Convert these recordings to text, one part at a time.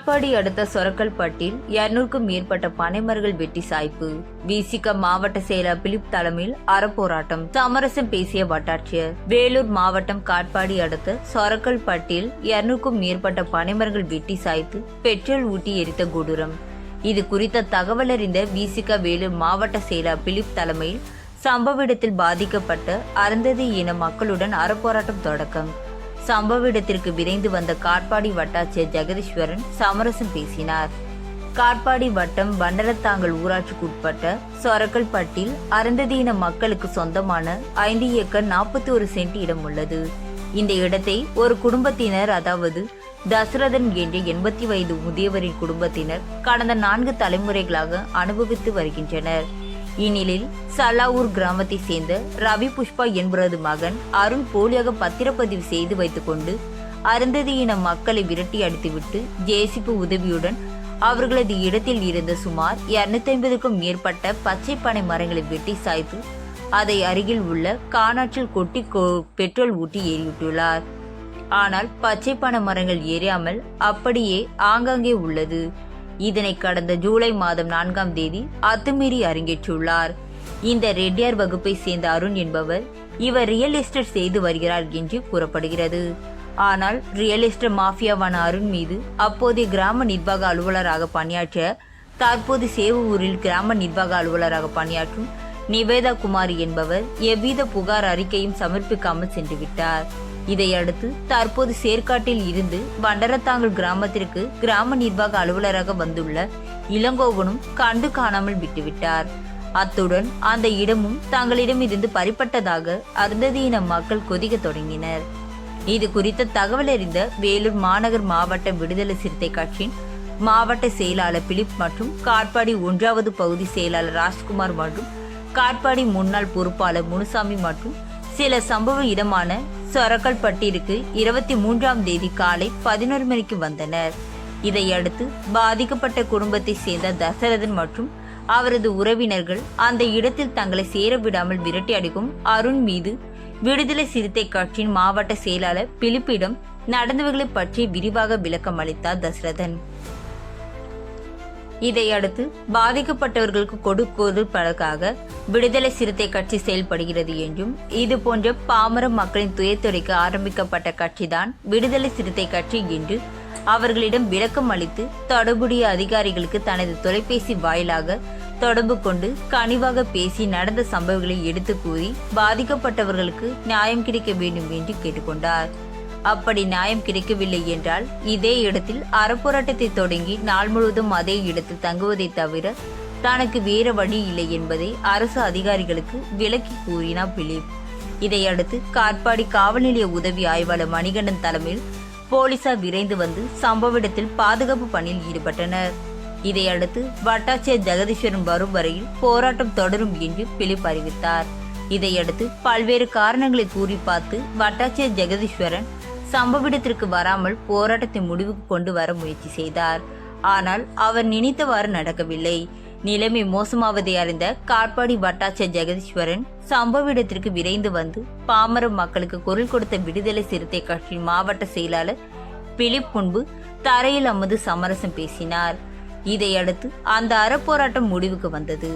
காட்பாடி அடுத்த சொரக்கல்பட்டில் இருநூறுக்கும் மேற்பட்ட பனைமரங்கள் வெட்டி சாய்ப்பு. விசிக மாவட்ட செயலர் பிலிப் தலைமையில் அறப்போராட்டம். சமரசம் பேசிய வட்டாட்சியர். வேலூர் மாவட்டம் காட்பாடி அடுத்த சொரக்கல்பட்டில் இருநூறுக்கும் மேற்பட்ட பனைமரங்கள் வெட்டி சாய்த்து பெட்ரோல் ஊட்டி எரித்த கொடூரம். இது குறித்த தகவல் அறிந்த விசிக வேலூர் மாவட்ட செயலர் பிலிப் தலைமையில் சம்பவ இடத்தில் பாதிக்கப்பட்ட அருந்ததி இன மக்களுடன் அறப்போராட்டம் தொடக்கம். சம்பவ இடத்திற்கு விரைந்து வந்த காட்பாடி வட்டாட்சியர் ஜெகதீஸ்வரன் சமரசம் பேசினார். காட்பாடி வட்டம் வண்டலத்தாங்கல் ஊராட்சிக்குட்பட்ட சொரக்கல் சொரக்கல்பட்டில் அருந்ததீன மக்களுக்கு சொந்தமான ஐந்து ஏக்கர் நாற்பத்தி ஒரு சென்ட் இடம் உள்ளது. இந்த இடத்தை ஒரு குடும்பத்தினர் அதாவது தசரதன் என்ற எண்பத்தி வயது முதியவரின் குடும்பத்தினர் கடந்த நான்கு தலைமுறைகளாக அனுபவித்து வருகின்றனர். இந்நிலையில் சலாவூர் கிராமத்தை சேர்ந்த ரவி புஷ்பா என்பவரது மகன் அருண் போலியாக பத்திரப்பதிவு செய்து வைத்துக்கொண்டு அருந்ததியின மக்களை விரட்டி அடித்துவிட்டு ஜேசிபி உதவியுடன் அவர்களது இடத்தில் இருந்த சுமார் இருநூத்தி ஐம்பதுக்கும் மேற்பட்ட பச்சை பனை மரங்களை வெட்டி சாய்த்து அதை அருகில் உள்ள காணாற்றில் கொட்டி கொ- பெட்ரோல் ஊட்டி ஏறிவிட்டுள்ளார். ஆனால் பச்சை பனை மரங்கள் ஏறியாமல் அப்படியே ஆங்காங்கே உள்ளது. இதனை கடந்த ஜூலை மாதம் நான்காம் தேதி அத்துமீறி அரங்கேற்றுள்ளார் இந்த ரெட்டியார் வகுப்பை சேர்ந்த அருண் என்பவர் இவர் ரியல் எஸ்டேட் செய்து வருகிறார் என்று கூறப்படுகிறது. ஆனால் ரியல் எஸ்டேட் மாஃபியாவான அருண் மீது அப்போதைய கிராம நிர்வாக அலுவலராக பணியாற்றிய தற்போது சேவூரில் கிராம நிர்வாக அலுவலராக பணியாற்றும் நிவேதா குமாரி என்பவர் எவ்வித புகார் அறிக்கையும் சமர்ப்பிக்காமல் சென்றுவிட்டார். இதையடுத்து தற்போது சேர்க்காட்டில் இருந்து வண்டரத்தாங்கல் கிராமத்திற்கு கிராம நிர்வாக அலுவலராக வந்துள்ள இளங்கோவனும் கண்டு காணாமல் விட்டுவிட்டார். அத்துடன் அந்த இடமும் தங்களிடம் இருந்து பறிப்பட்டதாக அருந்ததியின மக்கள் கொதிக்க தொடங்கினர். இது குறித்த தகவல் அறிந்த வேலூர் மாநகர் மாவட்ட விடுதலை சிறுத்தை கட்சியின் மாவட்ட செயலாளர் பிலிப் மற்றும் காட்பாடி ஒன்றாவது பகுதி செயலாளர் ராஜ்குமார் மற்றும் காட்பாடி முன்னாள் பொறுப்பாளர் முனுசாமி மற்றும் சில சம்பவ இடமான சொரக்கல்பட்டிற்கு இருபத்தி மூன்றாம் தேதி காலை பதினோரு மணிக்கு வந்தனர். இதையடுத்து பாதிக்கப்பட்ட குடும்பத்தை சேர்ந்த தசரதன் மற்றும் அவரது உறவினர்கள் அந்த இடத்தில் தங்களை சேர விடாமல் விரட்டி அடிக்கும் அருண் மீது விடுதலை சிறுத்தை கட்சியின் மாவட்ட செயலாளர் பிலிப்பிடம் நடந்தவர்களை பற்றி விரிவாக விளக்கம் அளித்தார் தசரதன். இதையடுத்து பாதிக்கப்பட்டவர்களுக்கு கொடுப்பதற்காக விடுதலை சிறுத்தை கட்சி செயல்படுகிறது என்றும் இது போன்ற பாமர மக்களின் துயத்துறைக்கு ஆரம்பிக்கப்பட்ட கட்சிதான் விடுதலை சிறுத்தை கட்சி என்று அவர்களிடம் விளக்கம் அளித்து தொடர்புடைய அதிகாரிகளுக்கு தனது தொலைபேசி வாயிலாக தொடர்பு கொண்டு கனிவாக பேசி நடந்த சம்பவங்களை எடுத்து கூறி பாதிக்கப்பட்டவர்களுக்கு நியாயம் கிடைக்க வேண்டும் என்று கேட்டுக்கொண்டார். அப்படி நியாயம் கிடைக்கவில்லை என்றால் இதே இடத்தில் அறப்போராட்டத்தை தொடங்கி நாள் முழுவதும் அதே இடத்தில் தங்குவதை தவிர தனக்கு வேறு வழி இல்லை என்பதை அரசு அதிகாரிகளுக்கு விளக்கி கூறினார் பிலிப். இதையடுத்து காட்பாடி காவல் நிலைய உதவி ஆய்வாளர் மணிகண்டன் தலைமையில் போலீசார் விரைந்து வந்து சம்பவ இடத்தில் பாதுகாப்பு பணியில் ஈடுபட்டனர். இதையடுத்து வட்டாட்சியர் ஜெகதீஸ்வரன் வரும் வரையில் போராட்டம் தொடரும் என்று பிலிப் அறிவித்தார். இதையடுத்து பல்வேறு காரணங்களை கூறி பார்த்து வட்டாட்சியர் ஜெகதீஸ்வரன் சம்பவ இடத்திற்கு வராமல் போராட்டத்தை முடிவுக்கு கொண்டு வர முயற்சி செய்தார். ஆனால் அவர் நினைத்தவாறு நடக்கவில்லை. நிலைமை மோசமாவதை அறிந்த காட்பாடி வட்டாட்சியர் ஜெகதீஸ்வரன் சம்பவ இடத்திற்கு விரைந்து வந்து பாமர மக்களுக்கு குரல் கொடுத்த விடுதலை சிறுத்தை கட்சியின் மாவட்ட செயலாளர் பிலிப் முன்பு தரையில் அமர்ந்து சமரசம் பேசினார். இதையடுத்து அந்த அறப்போராட்டம் முடிவுக்கு வந்தது.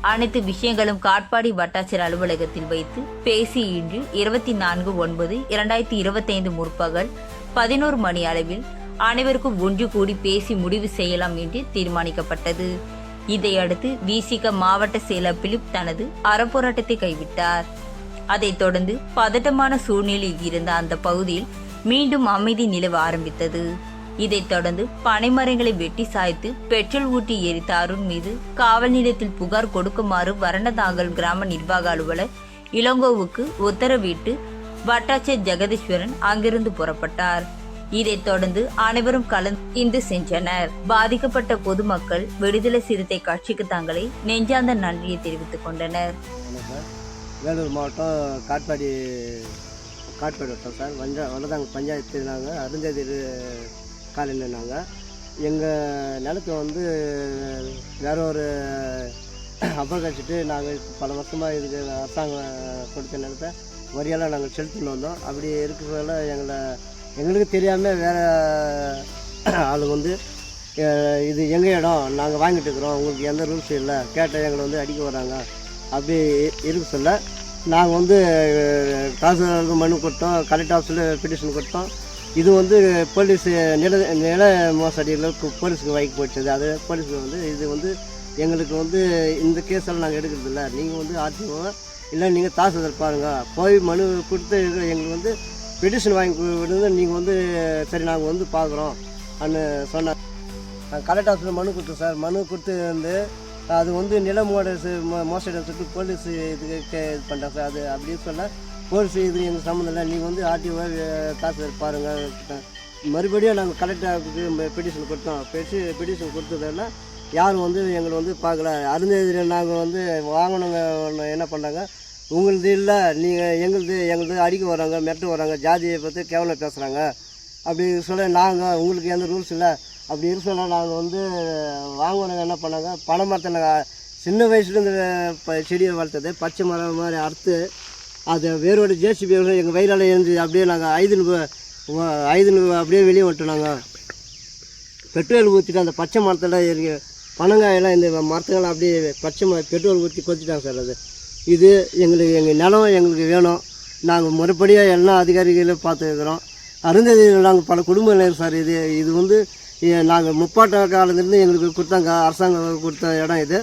அனைத்து விஷயங்களும் காட்பாடி வட்டாட்சியர் அலுவலகத்தில் வைத்து பேசி இன்று இருபத்தி நான்கு ஒன்பது இரண்டாயிரத்தி இருபத்தைந்து முற்பகல் பதினோரு மணி அளவில் அனைவருக்கும் ஒன்று கூடி பேசி முடிவு செய்யலாம் என்று தீர்மானிக்கப்பட்டது. இதையடுத்து விசிக மாவட்ட செயலர் பிலிப் தனது அறப்போராட்டத்தை கைவிட்டார். அதைத் தொடர்ந்து பதட்டமான சூழ்நிலையில் இருந்த அந்த பகுதியில் மீண்டும் அமைதி நிலவ ஆரம்பித்தது. இதைத் தொடர்ந்து பனைமரங்களை வெட்டி சாய்த்து பெட்ரோல் ஊட்டி எரித்த அருண் மீது காவல் நிலையத்தில் புகார் கொடுக்குமாறு வரணதாங்கல் கிராம நிர்வாக அலுவலர் இளங்கோவுக்கு உத்தரவிட்டு வட்டாட்சியர் ஜெகதீஸ்வரன் அங்கிருந்து புறப்பட்டார். இதைத் தொடர்ந்து அனைவரும் கலந்து சென்றனர். பாதிக்கப்பட்ட பொதுமக்கள் விடுதலை சிறுத்தை கட்சிக்கு தங்களை நெஞ்சார்ந்த நன்றியை தெரிவித்துக் கொண்டனர். வேலூர் மாவட்டம் காட்பாடி காட்பாடி வட்டம் சார். வஞ்ச வல்லதாங்க பஞ்சாயத்து நாங்கள் அருந்ததி காலையில் நாங்கள் எங்கள் நிலத்தை வந்து வேற ஒரு அபகரிச்சிட்டு நாங்கள் பல வருஷமாக இதுக்கு அரசாங்கம் கொடுத்த நிலத்தை வரியெல்லாம் நாங்கள் செலுத்தின்னு வந்தோம். அப்படி இருக்கிறதால எங்களை எங்களுக்கு தெரியாமல் வேறு ஆளுங்க வந்து இது எங்கள் இடம்? நாங்கள் வாங்கிட்டு இருக்கிறோம். உங்களுக்கு எந்த ரூல்ஸும் இல்லை. கேட்டால் எங்களை வந்து அடிக்க வராங்க. அப்படி இருக்க சொல்ல. நாங்கள் வந்து தாசில்தாருக்கு மனு கொடுத்தோம். கலெக்டர் ஆஃபீஸில் பெட்டிஷன் கொடுத்தோம். இது வந்து போலீஸ் நில நில மோசடியில் போலீஸுக்கு வாங்கி போயிடுச்சு. அது போலீஸுக்கு வந்து இது வந்து எங்களுக்கு வந்து இந்த கேஸெல்லாம் நாங்கள் எடுக்கிறது இல்லை. நீங்கள் வந்து ஆர்டிஓ இல்லை நீங்கள் தாசில்தார் பாருங்கள் போய் மனு கொடுத்து இது எங்களுக்கு வந்து பெடிஷன் வாங்கி விடுங்க நீங்கள் வந்து சரி நாங்கள் வந்து பார்க்குறோம் அன்னு சொன்னாங்க. நான் கலெக்டர் ஆஃபீஸில் மனு கொடுத்தோம் சார். மனு கொடுத்து வந்து அது வந்து நிலமோட மோசடி சொல்லிட்டு போலீஸ் இதுக்கு இது பண்ணுறாங்க சார். அது அப்படின்னு சொன்னால் போலீஸ் இது எங்கள் சம்மந்தம் இல்லை. நீங்கள் வந்து ஆர்டிஓ காசு பாருங்கள் மறுபடியும் நாங்கள் கலெக்டர் ஆஃபீஸுக்கு பெட்டிஷன் கொடுத்தோம். பெட்டி பெட்டிஷன் கொடுத்ததெல்லாம் யாரும் வந்து எங்களை வந்து பார்க்கல. அருந்ததில் நாங்கள் வந்து வாங்கினவங்க என்ன பண்ணாங்க? உங்களுது இல்லை. நீங்கள் எங்களுது எங்களுது அடிக்க வராங்க மிரட்டு வராங்க ஜாதியை பற்றி கேவலம் பேசுகிறாங்க அப்படி சொல்ல நாங்கள் உங்களுக்கு எந்த ரூல்ஸ் இல்லை. அப்படி இருக்க சொல்ல நாங்கள் வந்து வாங்கினவங்க என்ன பண்ணாங்க? பனை மரத்தை நாங்கள் சின்ன வயசுலேருந்து ப செடியை வளர்த்தது. பச்சை மரம் மாதிரி அறுத்து அதை வேரோட ஜேசிபி எங்கள் வயலால் இருந்து அப்படியே நாங்கள் ஐதுன்னு ஐதுன்னு அப்படியே வெளியே விட்டோம் நாங்கள் பெட்ரோல் ஊற்றிட்டு அந்த பச்சை மரத்தில் இருக்க பனங்காயெல்லாம் இந்த மரத்துக்கெல்லாம் அப்படியே பச்சை ம பெட்ரோல் ஊற்றி கொத்திட்டாங்க சார் அது. இது எங்களுக்கு எங்கள் நிலம் எங்களுக்கு வேணும். நாங்கள் முறைப்படியாக எல்லா அதிகாரிகளும் பார்த்துருக்குறோம் அருந்ததி நாங்கள் பல குடும்பங்கள் சார் இது. இது வந்து நாங்கள் முப்பாட்ட காலத்துலேருந்து எங்களுக்கு கொடுத்தாங்க அரசாங்கம் கொடுத்த இடம் இது.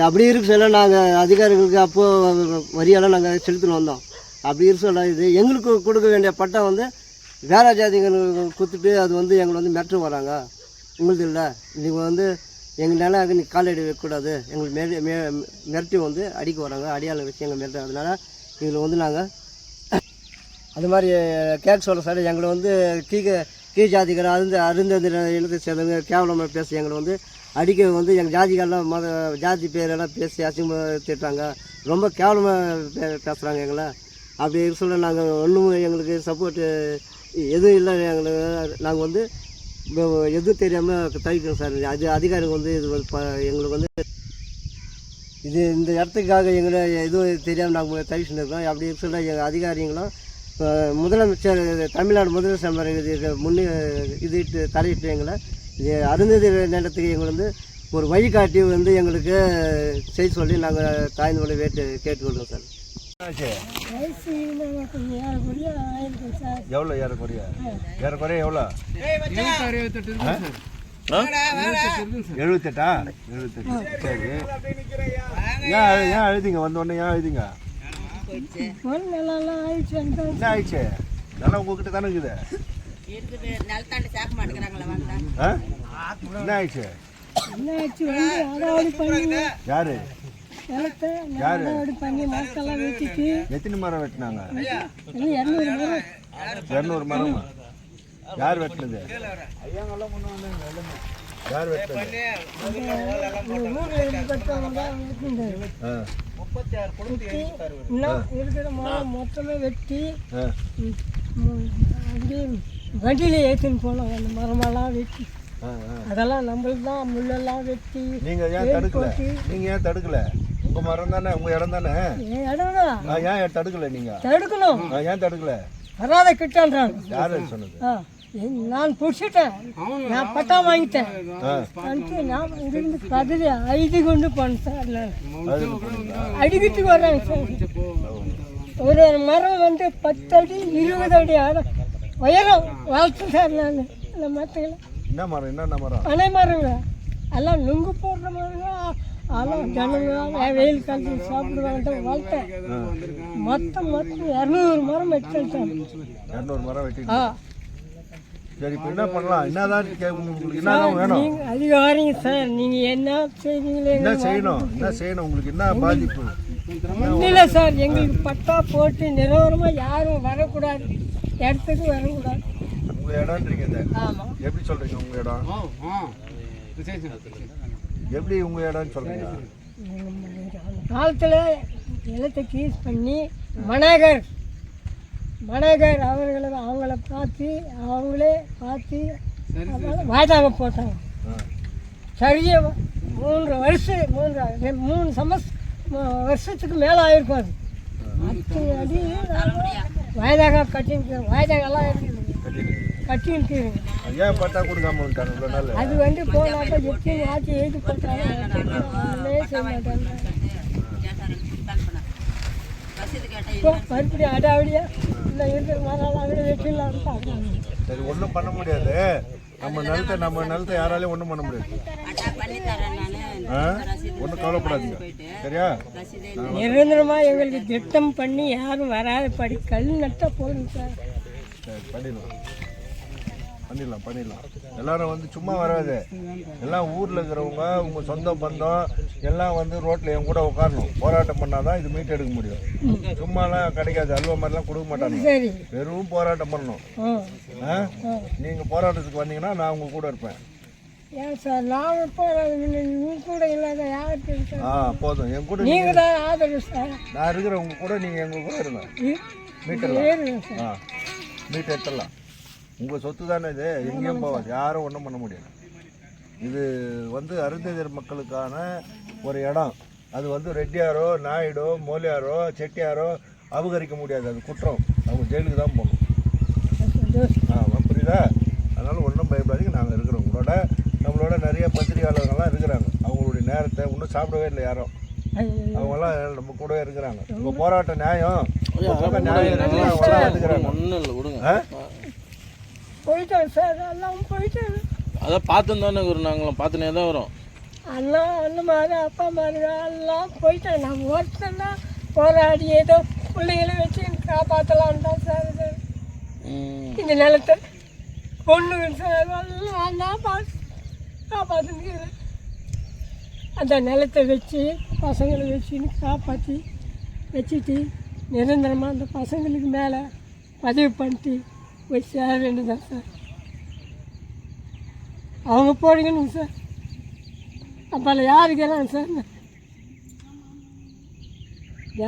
அப்படி இருக்க சொல்ல நாங்கள் அதிகாரிகளுக்கு அப்போது வரியெல்லாம் நாங்கள் செலுத்தின்னு வந்தோம். அப்படி இருக்க சொல்ல இது எங்களுக்கு கொடுக்க வேண்டிய பட்டம் வந்து வேற ஜாதிகளுக்கு கொடுத்துட்டு அது வந்து எங்களை வந்து மிரட்டு வராங்க உங்களுது இல்லை. நீங்கள் வந்து எங்கள் நிலம் நீ காலடி வைக்கக்கூடாது எங்களுக்கு மெரி மெ மிரட்டி வந்து அடிக்க வராங்க அடியாளம் வச்சு எங்கள் மிரட்டு அதனால இதில் வந்து நாங்கள் அது மாதிரி கேட்க சொல்ல சார் எங்களை வந்து கீ கீ ஜாதிக்கார அருந்த அருந்ததில் எழுத சேர்ந்தவங்க கேவலமாக பேசி எங்களை வந்து அடிக்க வந்து எங்கள் ஜாதிகாரெலாம் மத ஜாதி பேரெல்லாம் பேசி அசிங்கமாக திட்டுறாங்க ரொம்ப கேவலமாக பே பேசுகிறாங்க எங்களை. அப்படி சொல்ல நாங்கள் ஒன்றும் எங்களுக்கு சப்போர்ட்டு எதுவும் இல்லை எங்களுக்கு. நாங்கள் வந்து இப்போ எதுவும் தெரியாமல் தவிக்கிறோம் சார். அது அதிகாரிகள் வந்து இது ப- எங்களுக்கு வந்து இது இந்த இடத்துக்காக எங்களை எதுவும் தெரியாமல் நாங்கள் தவிச்சுட்டு இருக்கோம். அப்படி சொல்ல எங்கள் அதிகாரிங்களும் இப்போ முதலமைச்சர் தமிழ்நாடு முதலமைச்சர் இது முன்னே இது தலையிட்டு எங்களை இது அருந்ததி நிலத்துக்கு எங்களை வந்து ஒரு வழிகாட்டி வந்து எங்களுக்கு செய்ய சொல்லி நாங்கள் தாய்ந்த மொழி வேட்டு கேட்டுக்கொள்கிறோம் சார். எவ்வளோ ஏறக்குறைய ஏறக்குறைய எவ்வளோ? எழுபத்தெட்டா எழுபத்தெட்டு சரி. ஏன் ஏன் அழுதிங்க? வந்த உடனே ஏன் வந்தாங்க என்ன ஆயிடுச்சு? நல்லா உங்ககிட்ட தானே இருக்குது? என்ன ஆயிடுச்சு? யாரு? வெட்டிட்டு எத்தனை மரம் வெட்டினாங்க? இரநூறு மரம். யார் வெட்டினது? யார் வெட்டினது? மொத்தமே வெட்டி அப்படியே வண்டியில் ஏற்றின்னு போனாங்க அந்த மரமெல்லாம் வெட்டி. அதெல்லாம் நம்மளுக்கு தான் முள்ளெல்லாம் வெட்டி நீங்க ஏன் தடுக்கல? போட்டு. நீங்க ஏன் தடுக்கல? உங்க மரம் தானே? உங்க இடம் தானே? இடம் தான். ஏன் தடுக்கல நீங்க? தடுக்கணும். ஏன் தடுக்கல? வராத கிட்டான்றாங்க. யார் சொன்னது? நான் பிடிச்சிட்டேன் நான் பட்டா வாங்கிட்டேன். வந்து நான் இருந்து கதிரி ஐது கொண்டு பண்ணேன் சார்? அடிக்கிட்டு வர்றேன் சார். ஒரு மரம் வந்து பத்து அடி இருபது அடி ஆட உயரம் வளர்த்து சார் நான். இந்த மரத்தில் என்ன மரம்? என்னென்ன மரம்? பனை மரங்க. எல்லாம் நுங்கு போடுற மரங்க. அதெல்லாம் ஜனங்க. வெயில் காலத்தில் சாப்பிடுவாங்க. வளர்த்தேன் மொத்தம் மொத்தம் இரநூறு மரம் வச்சேன் சார். இரநூறு மரம் வெட்டி ஆ. சரி இப்போ என்ன பண்ணலாம்? என்னதான் உங்களுக்கு என்னதான் வேணும்? நீங்க அதிகாரிங்க சார். நீங்க என்ன செய்வீங்களே என்ன செய்யணும்? என்ன செய்யணும்? உங்களுக்கு என்ன பாதிப்பு? இல்லை சார். எங்களுக்கு பட்டா போட்டு நிரந்தரமா யாரும் வரக்கூடாது. இடத்துக்கு வரக்கூடாது. உங்க இடம்ன்றீங்க இந்த ஆமா. எப்படி சொல்றீங்க உங்க இடம்? எப்படி உங்க இடம்னு சொல்றீங்க? அந்த காலத்தில் நிலத்தை கீஸ் பண்ணி மணகர் மணகர் அவர்களை அவங்கள பார்த்து அவங்களே பார்த்து வாய்தாங்க போட்டாங்க. ஆ. சரியா மூன்று வருஷம் மூன்று மூணு சமஸ் வருஷத்துக்கு மேலே ஆயிருக்கும் அது அத்தனை அடி வாய்தாக கட்டி வாய்தாகெல்லாம் இருக்குது கட்டிடுங்க கட்டின்னு ஏன் பட்டா கொடுக்காம விட்டாங்க இவ்வளோ நாள் அது வந்து போனாப்ப எப்படி ஆட்சி எழுதி செய்ய மாட்டாங்க இப்போ இல்லை இருக்கிற மரம் சரி ஒன்றும் பண்ண முடியாது. நம்ம நிலத்தை நம்ம நிலத்தை யாராலையும் ஒன்றும் பண்ண முடியாது. ஒன்றும் கவலைப்படாதீங்க. சரியா? நிரந்தரமா எங்களுக்கு திட்டம் பண்ணி யாரும் வராத படி கல் நட்டா போதும் சார். சரி பண்ணிடலாம். பண்ணிடலாம் பண்ணிடலாம். எல்லாரும் வந்து சும்மா வராது. எல்லாம் ஊரில் இருக்கிறவங்க உங்கள் சொந்த பந்தம் எல்லாம் வந்து ரோட்டில் என் கூட உட்காரணும். போராட்டம் பண்ணாதான் இது மீட் எடுக்க முடியும். சும்மாலாம் கிடைக்காது. அல்வா மாதிரிலாம் கொடுக்க மாட்டாங்க வெறும் போராட்டம் பண்ணணும். ஆ. நீங்கள் போராட்டத்துக்கு வந்தீங்கன்னா நான் உங்கள் கூட இருப்பேன். ஏன் சார்? நான் கூட இல்லாத யாருக்கு ஆ போதும். என் கூட நீ- நீங்கள் தான் ஆதரவு சார். நான் இருக்கிற உங்க கூட நீங்கள் எங்கள் கூட இருங்க சார். ஆ. மீட் எடுத்துடலாம் உங்கள் சொத்து தானே இது. எங்கேயும் போகாது. யாரும் ஒன்றும் பண்ண முடியாது. இது வந்து அருந்ததியர் மக்களுக்கான ஒரு இடம். அது வந்து ரெட்டியாரோ நாயுடோ மோலியாரோ செட்டியாரோ அபகரிக்க முடியாது. அது குற்றம். அவங்க ஜெயிலுக்கு தான் போகணும். ஆ புரியுதா? அதனால் ஒன்றும் பயப்படாதீங்க. நாங்கள் இருக்கிறோம். உங்களோட நம்மளோட நிறைய பத்திரிகையாளர்கள்லாம் இருக்கிறாங்க. அவங்களுடைய நேரத்தை இன்னும் சாப்பிடவே இல்லை யாரும். அவங்கெல்லாம் நம்ம கூடவே இருக்கிறாங்க. உங்கள் போராட்ட நியாயம். நியாயம். ஒன்றும் இல்லை விடுங்க. போயிட்டாங்க சார் எல்லாம் போயிட்டாங்க அதான் பார்த்துன்னு தானே வரும் நாங்களும் பார்த்துனே தான் வரோம். அண்ணா அண்ணன் மாதிரி அப்பா மாதிரி எல்லாம் போயிட்டாங்க நான் ஒருத்தன் தான் போராடி ஏதோ பிள்ளைகளை வச்சு காப்பாற்றலான்னு தான் சார் இது. இந்த நிலத்தை பொண்ணுங்க சார். எல்லாம் நான் பார்த்து காப்பாற்றுக்கிறேன் அந்த நிலத்தை வச்சு பசங்களை வச்சுன்னு காப்பாற்றி வச்சுட்டு நிரந்தரமாக அந்த பசங்களுக்கு மேலே பதிவு பண்ணிட்டு போய் சேர வேண்டியதான் சார். அவங்க போடுங்கன்னு சார். அப்போல்லாம் யாருக்கிறாங்க சார்?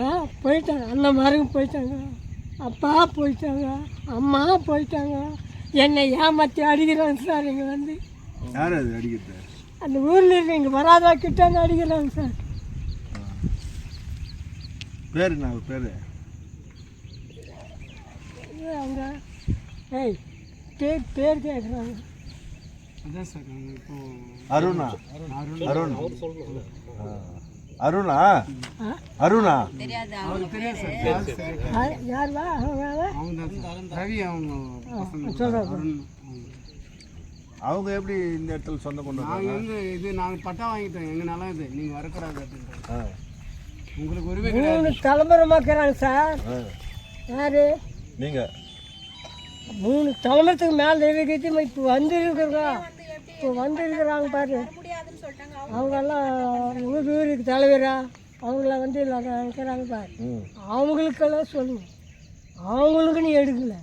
ஏன் போயிட்டாங்க. அண்ணன் மருங்க போயிட்டாங்க. அப்பா போயிட்டாங்க. அம்மா போயிட்டாங்க. என்னை ஏமாற்றி அடிக்கிறாங்க சார் இங்கே வந்து. யார் அது அடிக்கிறது? அந்த ஊரில் இருக்க இங்கே வராதா கிட்டாங்க அடிக்கிறாங்க சார். பேர் என்ன பேர்? அவங்க ஏய் பேர் பேர் கேட்குறாங்க அருணா. அருண். ஆ. அருணா? ஆ? அருணா? யார் யார் வா? அவங்க எப்படி இந்த இடத்துல சொந்தம் கொண்டு நாங்கள் வந்து இது நாங்கள் பட்டா வாங்கிட்டோம். எங்கள் நிலம் இது நீங்கள் வரக்கூடாது அப்படின்றது ஆ. உங்களுக்கு உரிமை தலைமுறை மக்கறாங்க சார். யாரு? நீங்க. மூணு தலைமுறைக்கு மேலே இருக்குது இப்போ வந்து இருக்கிறா இப்போ வந்து இருக்கிறாங்க பாரு. அவங்கெல்லாம் ஊர் ஊருக்கு தலைவரா? அவங்கள வந்து இருக்கிறாங்க பாரு. அவங்களுக்கெல்லாம் சொல்லுங்க அவங்களுக்கு நீ எடுக்கல.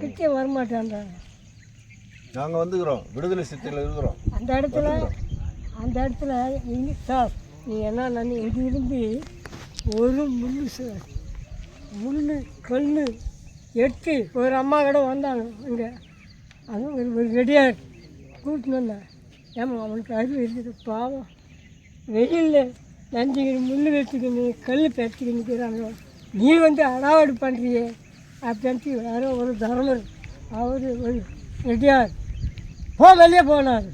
கிட்டே வரமாட்டேன்றாங்க. நாங்க வந்துக்கிறோம். விடுதலை சித்தையில் இருக்கிறோம். அந்த இடத்துல அந்த இடத்துல இங்கே சார் நீ என்ன நான் இது இருந்து ஒரு முள் முள் கல் எட்டு ஒரு அம்மா கூட வந்தாங்க இங்கே. அதுவும் ஒரு ஒரு ரெடியாக கூட்டின்னு வந்தேன் ஏமா அவனுக்கு அறிவு இருக்குது? பாவம். வெயிலில் நஞ்சிக்கிற முள் வச்சுக்கின்னு கல் பெற்றுக்கின்னு நீ வந்து அடாவடி பண்ணுறியே அப்படின்ட்டு யாரோ ஒரு தர்மர் அவர் ஒரு ரெடியார். போ வெளியே போனார்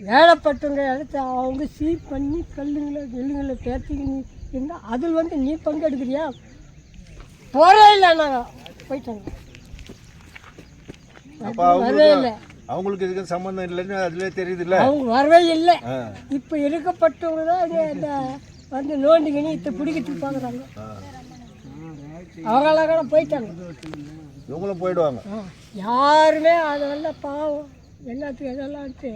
ஏழைப்பட்டவங்க இடத்த அவங்க சீட் பண்ணி கல்லுங்களை நெல்லுங்களை பேர்த்திக்கின்னு இருந்தால் அதில் வந்து நீ பங்கெடுக்கிறியா? போகிறே இல்லை நாங்கள் போயிட்டாங்க அப்போ வரவே அவங்களுக்கு இல்லை. அவங்களுக்கு இதுக்கு சம்மந்தம் இல்லைன்னு அதுலேயே தெரியுதுல்ல? அவங்க வரவே இல்லை. இப்போ இருக்கப்பட்டவங்க தான் இங்க இந்த வந்து நோண்டிக்கின்னு இத்தை பிடிக்கிறதுக்கு பார்க்குறாங்க கூட போயிட்டாங்க. இவங்களும் போயிடுவாங்க. யாருமே அதை வந்து பாவம். எல்லாத்துக்கும் இதெல்லாம்ட்டு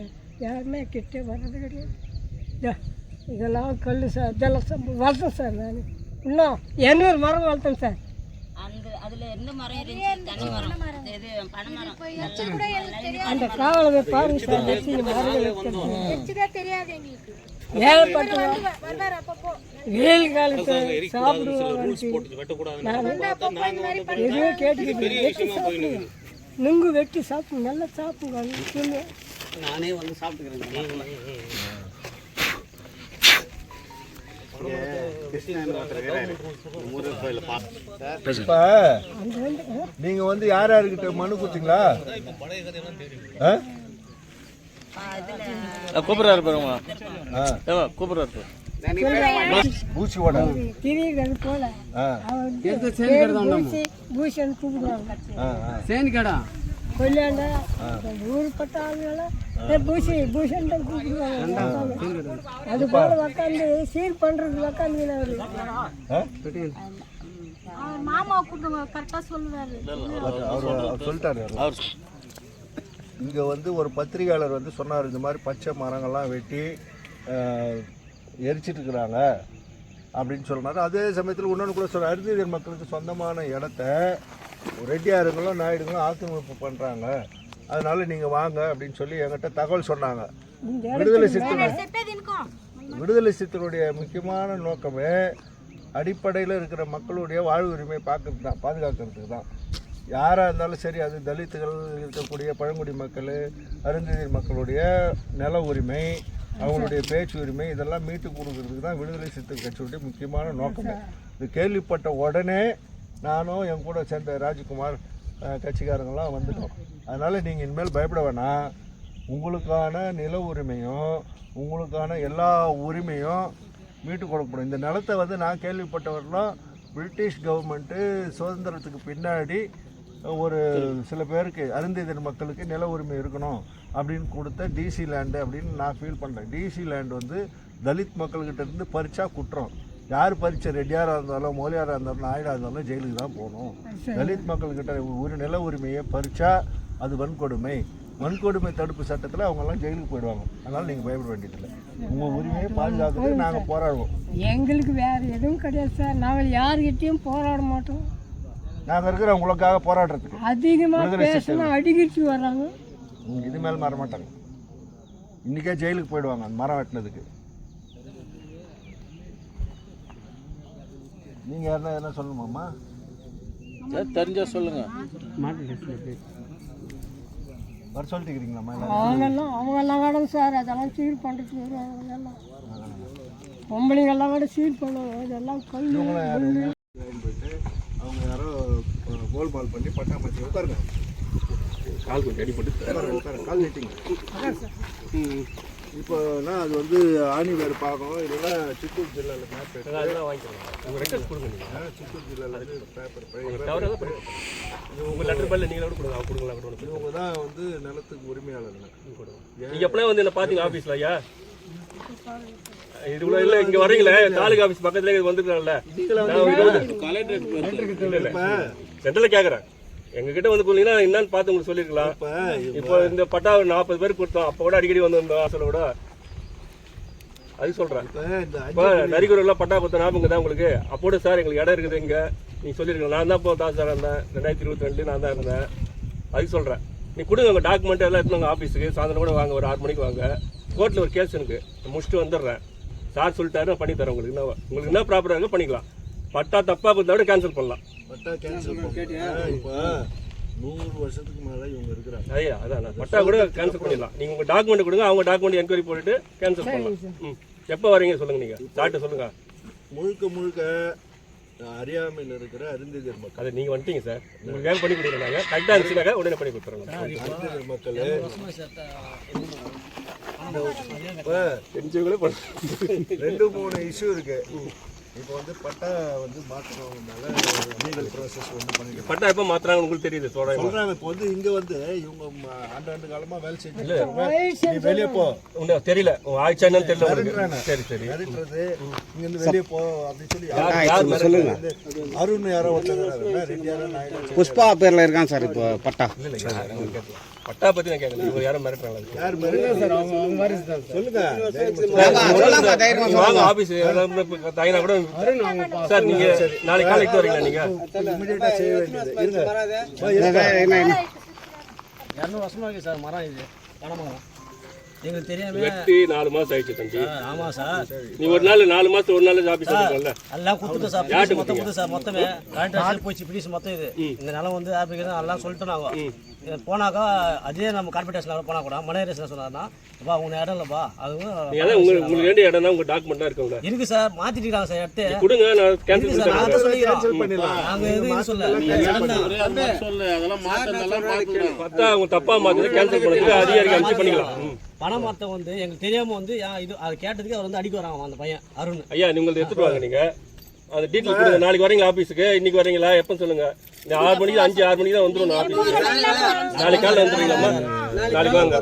யாருமே கிட்டே வர்றது கிடையாது. இதோ, இதெல்லாம் கல் சார் இதெல்லாம் வளர்த்தேன் சார் நான். இன்னும் எண்ணூறு மரம் வளர்த்தேன் சார். அந்த அதுல எந்த மரம் இருந்துச்சு தனி மரம். இது பனை மரம். அந்த காவலை பாருங்க சார் வச்சு மரங்கள் வெயில் காலத்தை நுங்கு வெட்டி சாப்பிடு நல்லா சாப்பிடுவாங்க சொல்லு நானே வந்து சாப்பிட்டுக்கிறேன். இப்ப நீங்க வந்து யார் யாருக்கிட்ட மனு கொடுத்தீங்களா? ஆ? கூப்பிட்றாரு பாருங்க. ஆ. கூப்பிட்றாரு பாரு. பூச்சி போல. ஆ. அவன் எந்த சேன் பூசி பூஷன் கூப்பிடுவாங்க. சேன் கடா. கொல்லியாண்டா ஊர்பட்ட ஆளுங்கள பூசி பூஷன் தான் கூப்பிடுவாங்க அது போல உக்காந்து சீர்? மாமா சொல்லுவாரு. அவர் அவர் சொல்லிட்டாரு. அவரு. இங்கே வந்து ஒரு பத்திரிகையாளர் வந்து சொன்னார் இந்த மாதிரி பச்சை மரங்கள்லாம் வெட்டி எரிச்சிட்டு இருக்கிறாங்க அப்படின்னு சொன்னார். அதே சமயத்தில் இன்னொன்று கூட சொல்ற அருந்ததியர் மக்களுக்கு சொந்தமான இடத்த ரெட்டியாருங்களும் நாயுடுங்களும் ஆக்கிரமிப்பு பண்ணுறாங்க அதனால நீங்கள் வாங்க அப்படின்னு சொல்லி என்கிட்ட தகவல் சொன்னாங்க. விடுதலை சிறுத்தைகள் விடுதலை சிறுத்தைகளுடைய முக்கியமான நோக்கமே அடிப்படையில் இருக்கிற மக்களுடைய வாழ்வு உரிமையை பார்க்கறது தான் பாதுகாக்கிறதுக்கு தான். யாராக இருந்தாலும் சரி அது தலித்துகள் இருக்கக்கூடிய பழங்குடி மக்கள் அருந்ததியர் மக்களுடைய நில உரிமை அவங்களுடைய பேச்சு உரிமை இதெல்லாம் மீட்டு கொடுக்கறதுக்கு தான் விடுதலை சிறுத்தை கட்சியுடைய முக்கியமான நோக்கம். இது கேள்விப்பட்ட உடனே நானும் என் கூட சேர்ந்த ராஜ்குமார் கட்சிக்காரங்களாம் வந்துட்டோம். அதனால் நீங்கள் இனிமேல் பயப்பட வேணாம். உங்களுக்கான நில உரிமையும் உங்களுக்கான எல்லா உரிமையும் மீட்டு கொடுக்கப்படும் இந்த நிலத்தை வந்து நான் கேள்விப்பட்டவர்களும் பிரிட்டிஷ் கவர்மெண்ட்டு சுதந்திரத்துக்கு பின்னாடி ஒரு சில பேருக்கு அருந்ததியர் மக்களுக்கு நில உரிமை இருக்கணும் அப்படின்னு கொடுத்த டிசி லேண்டு அப்படின்னு நான் ஃபீல் பண்ணுறேன் டிசி லேண்ட் வந்து தலித் மக்கள்கிட்ட இருந்து பறிச்சா குற்றம். யார் பறிச்ச ரெட்டியாராக இருந்தாலும் மோலியாராக இருந்தாலும் நாயுடாக இருந்தாலும் ஜெயிலுக்கு தான் போகணும். தலித் மக்கள்கிட்ட ஒரு நில உரிமையை பறிச்சா அது வன்கொடுமை. வன்கொடுமை தடுப்பு சட்டத்தில் அவங்கெல்லாம் ஜெயிலுக்கு போயிடுவாங்க. அதனால் நீங்கள் பயப்பட வேண்டியதில்லை. உங்கள் உரிமையை பாதுகாக்கிறதுக்கு நாங்கள் போராடுவோம். எங்களுக்கு வேற எதுவும் கிடையாது சார். நாங்கள் யாருக்கிட்டையும் போராட மாட்டோம். நாங்கள் இருக்கிற உங்களுக்காக போராடுறதுக்கு. அதிகமா விடுதலை பேசினா அடிக்கிட்டு வர்றாங்க. இது மேலே மாற மாட்டாங்க. இன்றைக்கே ஜெயிலுக்கு போயிடுவாங்க அந்த மரம் வெட்டினதுக்கு. நீங்கள் யாருன்னா என்ன சொல்லணுமாம்மா? சரி தெரிஞ்சா சொல்லுங்க. வர சொல்லிட்டு இருக்கிறீங்களாம்மா? அவங்கெல்லாம் அவங்கெல்லாம் வேணும் சார் அதெல்லாம் சீல் பண்ணுறதுக்கு வருவாங்க எல்லாம். பொம்பளைங்கெல்லாம் கூட சீல் பண்ணுவாங்க இதெல்லாம் கல் யாரு? போயிட்டு அவங்க யாரோ அஹ், கோல்மால் பண்ணி பட்டாமச்சி உட்காருங்க. கால் கொஞ்சம் அடிப்பட்டு உட்காருங்க கால் நீட்டிங்க. இப்போனா அது வந்து ஆணி வேறு பார்க்கணும் இல்லைன்னா சித்தூர் ஜில்லாவில் மேப் எடுத்து உங்கள் ரெக்கார்ட் கொடுங்க நீங்கள் சித்தூர் ஜில்லாவில் பேப்பர் உங்கள் லெட்டர் பேரில் நீங்கள் கூட கொடுங்க. கொடுங்களா கூட ஒன்று இவங்க தான் வந்து நிலத்துக்கு உரிமையாளர்கள் நீங்கள் எப்படியே வந்து என்ன பார்த்தீங்க ஆஃபீஸில் ஐயா? இதுக்குள்ள இல்லை இங்கே வரீங்களே? தாலுகா ஆஃபீஸ் பக்கத்துலேயே வந்துருக்கலாம்ல இல்லை இல்லை. சென்டரில் கேட்குறேன் எங்ககிட்ட வந்து போனீங்கன்னா என்னன்னு பார்த்து உங்களுக்கு சொல்லியிருக்கலாம் இப்போ இந்த பட்டா ஒரு நாற்பது பேர் கொடுத்தோம். அப்போ கூட அடிக்கடி வந்து இந்த வாசலை விட அது சொல்கிறேன் இப்போ நரிக்குறெல்லாம் பட்டா கொடுத்த ஞாபகம் தான் உங்களுக்கு? அப்போட சார் எங்களுக்கு இடம் இருக்குது இங்கே. நீங்கள் சொல்லியிருக்கீங்க நான் தான் இப்போ தாசார் இருந்தேன். ரெண்டாயிரத்தி இருபத்தி ரெண்டு நான் தான் இருந்தேன். அதுக்கு சொல்கிறேன் நீ கொடுங்க உங்கள் டாக்குமெண்ட் எல்லாம் எடுத்துங்க ஆஃபீஸுக்கு சாயந்தரம் கூட வாங்க ஒரு ஆறு மணிக்கு வாங்க. கோர்ட்டில் ஒரு கேஸ் எனக்கு முடிச்சுட்டு வந்துடுறேன். சார் சொல்லிட்டாரு நான் பண்ணி தரேன் உங்களுக்கு. என்ன உங்களுக்கு என்ன ப்ராப்பராக இருக்கோ பண்ணிக்கலாம். பட்டா தப்பாக இருந்தால் கூட கேன்சல் பண்ணலாம். பட்டா கேன்சல் இப்போ நூறு வருஷத்துக்கு மேலே இவங்க இருக்கிறாங்க. ஐயா அதான் நான் பட்டா கூட கேன்சல் பண்ணிடலாம். நீங்கள் உங்கள் டாக்குமெண்ட் கொடுங்க அவங்க டாக்குமெண்ட் என்கொயரி போட்டுட்டு கேன்சல் பண்ணலாம். ம். எப்போ வரீங்க சொல்லுங்கள் நீங்கள் சார்ட்ட சொல்லுங்கள் முழுக்க முழுக்க அறியாமையில் இருக்கிற அருந்ததியர் மக்கள். அதை நீங்கள் வந்துட்டீங்க சார். உங்களுக்கு வேலை பண்ணி கொடுக்குறாங்க கரெக்டாக இருந்துச்சுனாக்கா உடனே பண்ணி கொடுத்துருங்க அருந்ததியர் மக்கள். இப்போ தெரிஞ்சவங்களே பண்ண ரெண்டு மூணு இஷ்யூ இருக்கு. இப்போ வந்து பட்டா வந்து மாற்றணும்னால லீகல் ப்ராசஸ் வந்து பண்ணிட்டு பட்டா எப்போ மாத்துறாங்க உங்களுக்கு தெரியுது? சொல்கிறேன் சொல்றாங்க இப்போ வந்து இங்க வந்து இவங்க ம- ஆண்டாண்டு காலமா வேலை செஞ்சுருக்காங்க நீ வெளியே போ. உனக்கு தெரியல. உங்க ஆயிடுச்சா என்னன்னு தெரியல சரி சரி. மிரட்டுறது இங்க இருந்து வெளியே போ அப்படின்னு சொல்லி சொல்லுங்க? அருண் யாரோ ஒருத்தர் ரெண்டு யாரோ புஷ்பா பேர்ல இருக்கான் சார் இப்போ பட்டா. பட்டா பத்தி நான் கேட்கல. இவங்க யாரும் மிரட்டுறாங்க யார் வாங்க. ஆபீஸ் தாயினா கூட சார் நீங்க நாளைக்கு காலைக்கு வரீங்களா நீங்க? இமிடியேட்டா செய்ய வேண்டியது. இருங்க. சொல்லுங்க. என்ன என்ன? இரநூறு வருஷமா இருக்கு சார் மரம் இது. பனைமரம் எங்களுக்கு தெரியாம வெட்டி நாலு மாசம் ஆயிடுச்சு தம்பி. ஆமா சார். நீ ஒரு நாள் நாலு மாசம் ஒரு நாள் ஆபீஸ் எல்லாம் கொடுத்துட்டு சார் பிடிச்சு மொத்தம் கொடுத்து சார் மொத்தமே. கலெக்டர் போச்சு பிடிச்சு மொத்தம் இது. இந்த நிலம் வந்து ஆப்பிரிக்கா எல்லாம் சொல்லிட்டு நாங்க. போனாக்கா அதே நம்ம கார்பரேஷனில் போனால் கூட மனையரசன் சொன்னார்னா அப்பா உங்க இடம் இல்லைப்பா. அதுவும் உங்களுக்கு உங்களுக்கு வேண்டிய இடம் தான் உங்க டாக்குமெண்ட்லாம் இருக்குங்களா இருக்கு சார் மாத்திட்டாங்க சார் எடுத்து? கொடுங்க நான் கேன்சல் சார் நான் தான் சொல்லிக்கிறோம் பண்ணிடலாம். நாங்கள் எதுவும் சொல்ல சொல்லு அதெல்லாம் பார்த்துக்கிறேன் பார்த்தா அவங்க தப்பா மாத்தி கேன்சல் பண்ணதுக்கு அதிகாரிக்கு அனுப்பிச்சு பண்ணிக்கலாம். பணம் மாற்ற வந்து எங்களுக்கு தெரியாம வந்து இது அது கேட்டதுக்கு அவர் வந்து அடிக்க வராங்க அந்த பையன் அருண். ஐயா நீங்கள் எடுத்துட்டு வாங்க நீங்க. அந்த டீட்டெயில் கொடுங்க. நாளைக்கு வரீங்களா ஆபீஸுக்கு இன்னைக்கு வரீங்களா? எப்போ சொல்லுங்க? இந்த ஆறு மணிக்கு அஞ்சு ஆறு மணிக்கு தான் வந்துடும் ஆஃபீஸுக்கு நாளைக்கு காலையில் வந்துடுறீங்களாம்மா நாளைக்கு வாங்க.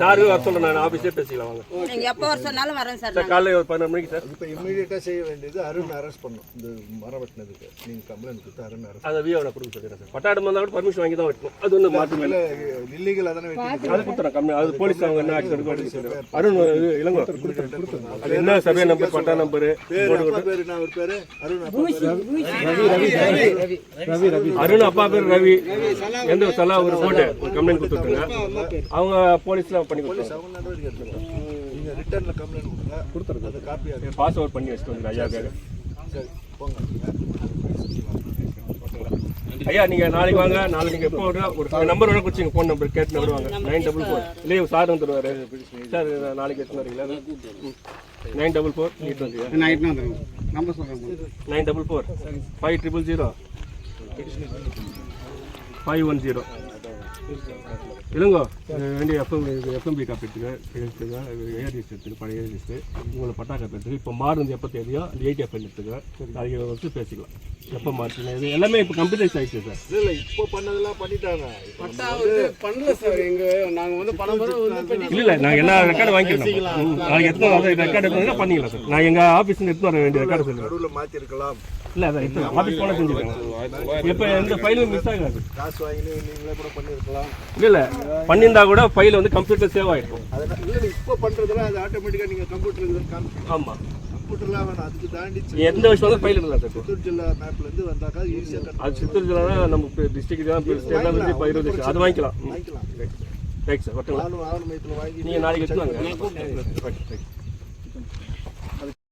சாரு வர சொல்கிறேன் நான் ஆஃபீஸே பேசிக்கலாம் வாங்க. நீங்க எப்போ வர சொன்னாலும் வரேன் சார் சார் காலையில் ஒரு பதினொரு மணிக்கு சார். இப்போ இம்மீடியட்டாக செய்ய வேண்டியது அருண் அரெஸ்ட் பண்ணும். இந்த மரம் வெட்டினதுக்கு. நீங்கள் கம்ப்ளைண்ட் கொடுத்து அருண் அரெஸ்ட் அதை விஓட கொடுக்க சொல்லிடுறேன் சார் பட்டாடம் வந்தால் கூட பர்மிஷன் வாங்கி தான் வெட்டணும். அது ஒன்று மாற்றம் இல்லை இல்லீகல் தானே வெட்டி அது கொடுத்துறேன் கம்மி அது போலீஸ் அவங்க என்ன ஆக்ஷன் எடுக்க அருண் இது இளங்கோ. அது என்ன சர்வே நம்பர் பட்டா நம்பர் பேர் பேர் என்ன அவர் பேர். அருண் அப்பா பேர். அருண் அப்பா பேர் ரவி. எந்த சலா ஒரு போட்டு ஒரு கம்ப்ளைண்ட் கொடுத்துருக்காங்க. அவங்க போலீஸ்லாம் பண்ணி கொடுத்துருங்க அது காப்பி ஆகுது பாஸ் அவுட் பண்ணி வச்சுட்டு சரி போங்க ஐயா நீங்க நாளைக்கு வாங்க. நாளைக்கு நீங்க எப்போ ஒரு நம்பர் வேணா குடிச்சிங்க ஃபோன் நம்பர் கேட்டு வருவாங்க. நைன் டபுள் ஃபோர் இல்லையே சார் வந்துருவாரு. சார் நாளைக்கு எத்தனை வரீங்களா? நைன் டபுள் ஃபோர் எயிட் வந்து number nine double four five triple zero five one zero இல்லைங்கோ வேண்டிய எஃப்எம் எஃப்எம்பி காப்பி எடுத்துக்க எடுத்துக்க லிஸ்ட் எடுத்துக்க பழைய ஏஆர் லிஸ்ட்டு உங்களை பட்டா காப்பி எடுத்துக்க இப்போ மாறுந்து எப்போ தேதியோ அந்த எயிட் எஃப்எல் எடுத்துக்க. அதை வச்சு பேசிக்கலாம். எப்போ மாற்றுங்க இது எல்லாமே இப்போ கம்ப்யூட்டரைஸ் ஆயிடுச்சு சார். இல்லை இல்லை இப்போ பண்ணதெல்லாம் பண்ணிட்டாங்க. பட்டா வந்து பண்ணல சார். எங்க நாங்கள் வந்து பண்ணி இல்லை இல்லை நாங்கள் எல்லா ரெக்கார்டும் வாங்கிக்கலாம் நாளைக்கு எடுத்து அதை ரெக்கார்டு எடுத்து பண்ணிக்கலாம். சார். நான் எங்கள் ஆஃபீஸ்லேருந்து எடுத்து வர வேண்டிய ரெக்கார்டு சொல்லுங்கள் நடுவில் மாற்றிருக்கலாம் இல்லை அதான் இப்போ ஆஃபீஸ் போனால் செஞ்சுருக்காங்க. இப்போ எந்த ஃபைலும் மிஸ் ஆகாது. காசு வாங்கி நீங்களே கூட பண்ணியிருக்கலாம் இல்லை இல்லை பண்ணியிருந்தா கூட ஃபைல் வந்து கம்ப்யூட்டர் சேவ் ஆகிருக்கும் அதனால் இல்லை இப்போ பண்ணுறதுலாம் அது ஆட்டோமேட்டிக்காக நீங்கள் கம்ப்யூட்டர் ஆமாம் வேணாம். அதுக்கு தாண்டி எந்த விஷயம் இல்லை சார். சித்தூர் ஜில்லா மேப்லேருந்து வந்தாக்கா ஈஸியாக அது சித்தூர் ஜில்லா தான் நம்ம டிஸ்ட்ரிக்ட் தான் வந்து இருபது லட்சம். அது வாங்கிக்கலாம். வாங்கிக்கலாம் ரைட் சார் மையத்தில் வாங்கி நீங்கள் நாளைக்கு எடுத்துவாங்க ரைட் ரைட்